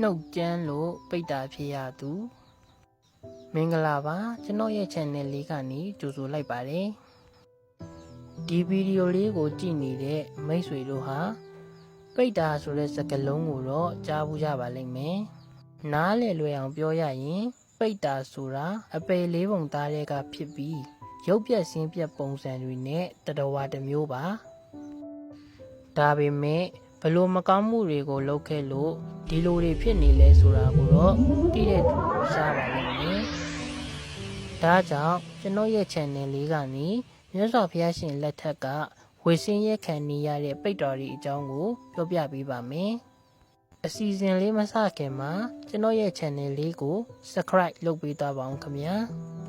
နှုတ်ကြမ်းလို့ပိတ်တာဖြစ်ရသူမင်္ဂလာပါကျွန်တော်ရဲ့ channel လေးကနေကြိုဆိုလိုက်ပါတယ်ဒီဗီဒီယိုလေးကိုကြည့်နေတဲ့မိတ်ဆွေတို့ဟာပိတ်တာဆိုတဲ့စကားလုံးကိုတော့ကြားဘူးကြပါလိမ့်မယ်နားလည်လွယ်အောင်ပြောရရင် ပိတ်တာဆိုတာအပယ်လေးပုံသားတွေကဖြစ်ပြီးရုပ်ပြက်ဆင်းပြက်ပုံစံတွေနဲ့တတော်ဝါတစ်မျိုးပါဒါပေမဲ့ ဘလို့မကောင်းမှုတွေကိုလုပ်ခဲ့လို့ဒီလိုတွေဖြစ်နေလဲဆိုတာကိုတော့သိတဲ့သူကိုရှားပါလိမ့်မယ်။ဒါကြောင့်ကျွန်တော်ရဲ့ channel လေးကနေမြတ်စွာဘုရားရှင်လက်ထက်ကဝေစင်းရက်ခံနေရတဲ့ပိတ်တော်တွေအကြောင်းကိုပြောပြပေးပါမယ်။အစီအစဉ်လေးမစခင်မှာကျွန်တော်ရဲ့ channel လေးကို subscribe လုပ်ပေးသွားပါအောင်ခင်ဗျာ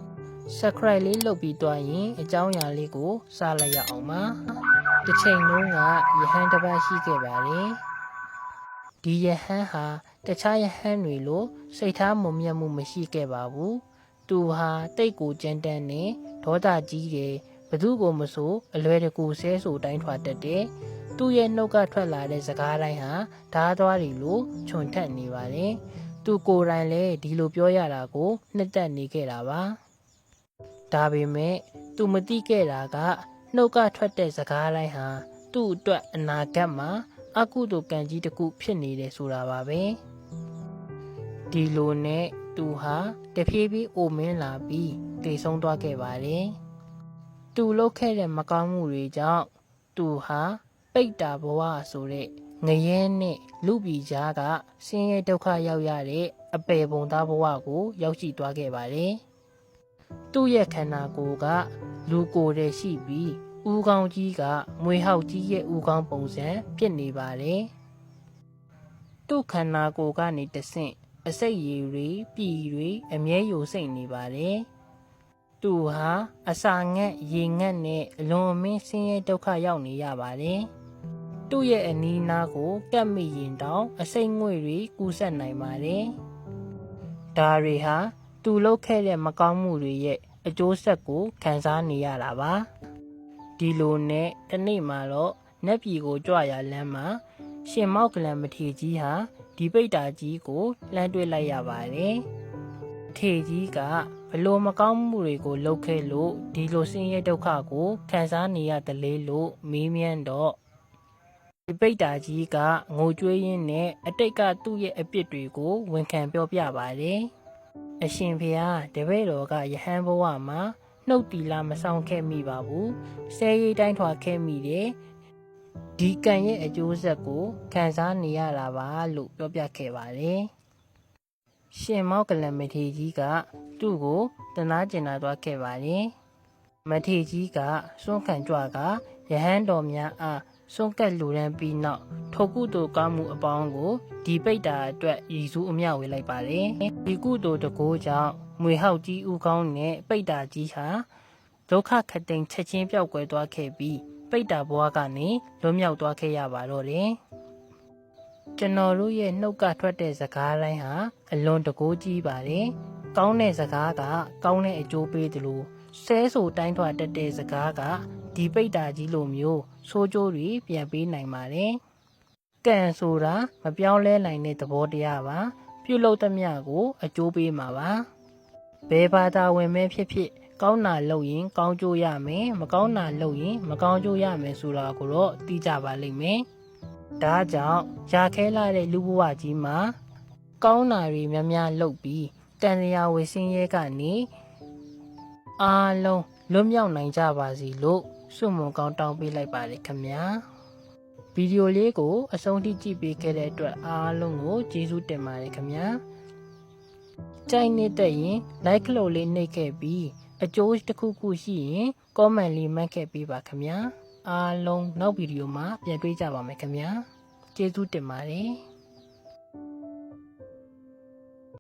။ subscribe လေးလုပ်ပြီးသွားရင်အကြောင်းအရာလေးကိုစလိုက်ရအောင်ပါ။ တစ်ချိန်လုံးကယဟန်တစ်ပါးရှိခဲ့ပါတယ်။ဒီယဟန်ဟာတခြားယဟန်တွေလိုစိတ်ထားမုံမြတ်မှုမရှိခဲ့ပါဘူး။သူဟာတိတ်ကိုကြမ်းတမ်းနေဒေါသကြီးတယ်ဘသူကိုမဆိုအလွယ်တကူဆဲဆိုတိုင်းထွာတတ်တယ်။သူ့ရဲ့နှုတ်ကထွက်လာတဲ့စကားတိုင်းဟာဓားသွားတွေလိုခြုံထက်နေပါတယ်။သူကိုယ်တိုင်လည်းဒီလိုပြောရတာကိုနှစ်သက်နေခဲ့တာပါ။ဒါပေမဲ့သူမသိခဲ့တာက နှုတ်ကထွက်တဲ့စကားတိုင်းဟာသူ့အတွက်အနာဂတ်မှာအကုသိုလ်ကံကြီးတစ်ခုဖြစ်နေတယ်ဆိုတာပါပဲဒီလိုနဲ့သူဟာတဖြည်းဖြည်းအိုမင်းလာပြီးတည်ဆုံးသွားခဲ့ပါတယ်သူလုပ်ခဲ့တဲ့မကောင်းမှုတွေကြောင့်သူဟာပိတ်တာဘဝဆိုတဲ့ငရဲနဲ့လူပြည်ကြားကဆင်းရဲဒုက္ခရောက်ရတဲ့အပေပုံသားဘဝကိုရောက်ရှိသွားခဲ့ပါတယ် သူ့ရဲ့ခန္ဓာကိုယ်ကလူကိုယ်တည်းရှိပြီးဦးခေါင်းကြီးကမွေဟောက်ကြီးရဲ့ဦးခေါင်းပုံစံဖြစ်နေပါတယ်။သူ့ခန္ဓာကိုယ်ကနေတဆင့်အစိတ်ရည်တွေပြည်တွေအမြဲယိုစိတ်နေပါတယ်။သူဟာအစာငတ်ရေငတ်နဲ့အလွန်အမင်းဆင်းရဲဒုက္ခရောက်နေရပါတယ်။သူ့ရဲ့အနီးနားကိုကပ်မိရင်တောင်အစိတ်ငွေ့တွေကူးဆက်နိုင်ပါတယ်။ဒါတွေဟာ သူလုပ်ခဲ့တဲ့မကောင်းမှုတွေရဲ့အကျိုးဆက်ကိုခံစားနေရတာပါဒီလိုနဲ့တစ်နေ့မှာတော့နက်ပြည်ကိုကြွရလမ်းမှာရှင်မောက်ကလန်မထေကြီးဟာဒီပိတ်တာကြီးကိုလှမ်းတွေ့လိုက်ရပါတယ်ထေကြီးကဘလို့မကောင်းမှုတွေကိုလုပ်ခဲ့လို့ဒီလိုဆင်းရဲဒုက္ခကိုခံစားနေရတယ်လေလို့မေးမြန်းတော့ဒီပိတ်တာကြီးကငိုကြွေးရင်းနဲ့အတိတ်ကသူ့ရဲ့အပြစ်တွေကိုဝန်ခံပြောပြပါတယ်။ အရှင်ဖျားတပည့်တော်ကယဟန်ဘဝမှာနှုတ်တီလာမဆောင်ခဲ့မိပါဘူး။ဆဲရီတိုင်းထွာခဲ့မိတယ်။ဒီကံရဲ့အကျိုးဆက်ကိုခံစားနေရတာပါလို့ပြောပြခဲ့ပါတယ်။ရှင်မောက်ကလန်မထေကြီးကသူ့ကိုတနာကျင်နာသွားခဲ့ပါတယ်။မထေကြီးကစွန့်ခံကြွကယဟန်တော်များအား စွန့်ကပ်လူရန်ပြီးနောက်ထိုကုသိုလ်ကောင်းမှုအပေါင်းကိုဒီပိတ်တာအတွက်ရည်စူးအမျှဝေလိုက်ပါတယ်ဒီကုသိုလ်တကိုးကြောင့်မွေဟောက်ကြီးဥကောင်းနဲ့ပိတ်တာကြီးဟာဒုက္ခခတ်သိမ်းချက်ချင်းပြောက်ကွယ်သွားခဲ့ပြီးပိတ်တာဘွားကနေလွတ်မြောက်သွားခဲ့ရပါတော့တယ်ကျွန်တော်တို့ရဲ့နှုတ်ကထွက်တဲ့စကားတိုင်းဟာအလွန်တကိုးကြီးပါတယ်။ကောင်းတဲ့စကားကကောင်းတဲ့အကျိုးပေးတယ်လို့ဆဲဆိုတိုင်းထွာတက်တဲ့စကားက ဒီပိတ်တာကြီးလိုမျိုးဆိုးကျိုးတွေပြန်ပေးနိုင်ပါတယ်။ကံဆိုတာမပြောင်းလဲနိုင်တဲ့သဘောတရားပါ။ပြုလုပ်သမျှကို အကျိုးပေးမှာပါ။ဘယ်ဘာသာဝင်မဲဖြစ်ဖြစ် ကောင်းတာလုပ်ရင် ကောင်းကျိုးရမယ်မကောင်းတာလုပ်ရင် မကောင်းကျိုးရမယ်ဆိုတာကိုတော့သိကြပါလိမ့်မယ်။ဒါကြောင့်ရာခဲလာတဲ့လူဘဝကြီးမှာကောင်းတာတွေများများလုပ်ပြီးတန်ရာဝေစင်းရဲကနေအားလုံးလွတ်မြောက်နိုင်ကြပါစီလို့ ဆုမွန်ကောင်းတောင်းပေးလိုက်ပါတယ်ခင်ဗျာဗီဒီယိုလေးကိုအဆုံးထိကြည့်ပေးခဲ့တဲ့အတွက်အားလုံးကိုကျေးဇူးတင်ပါတယ်ခင်ဗျာကြိုက်နေတဲ့ရင် like လို့လေးနှိပ်ခဲ့ပြီးအကျိုးတစ်ခုခုရှိရင် comment လေးမှတ်ခဲ့ပေးပါခင်ဗျာအားလုံးနောက်ဗီဒီယိုမှာပြန်တွေ့ကြပါမယ်ခင်ဗျာကျေးဇူးတင်ပါတယ်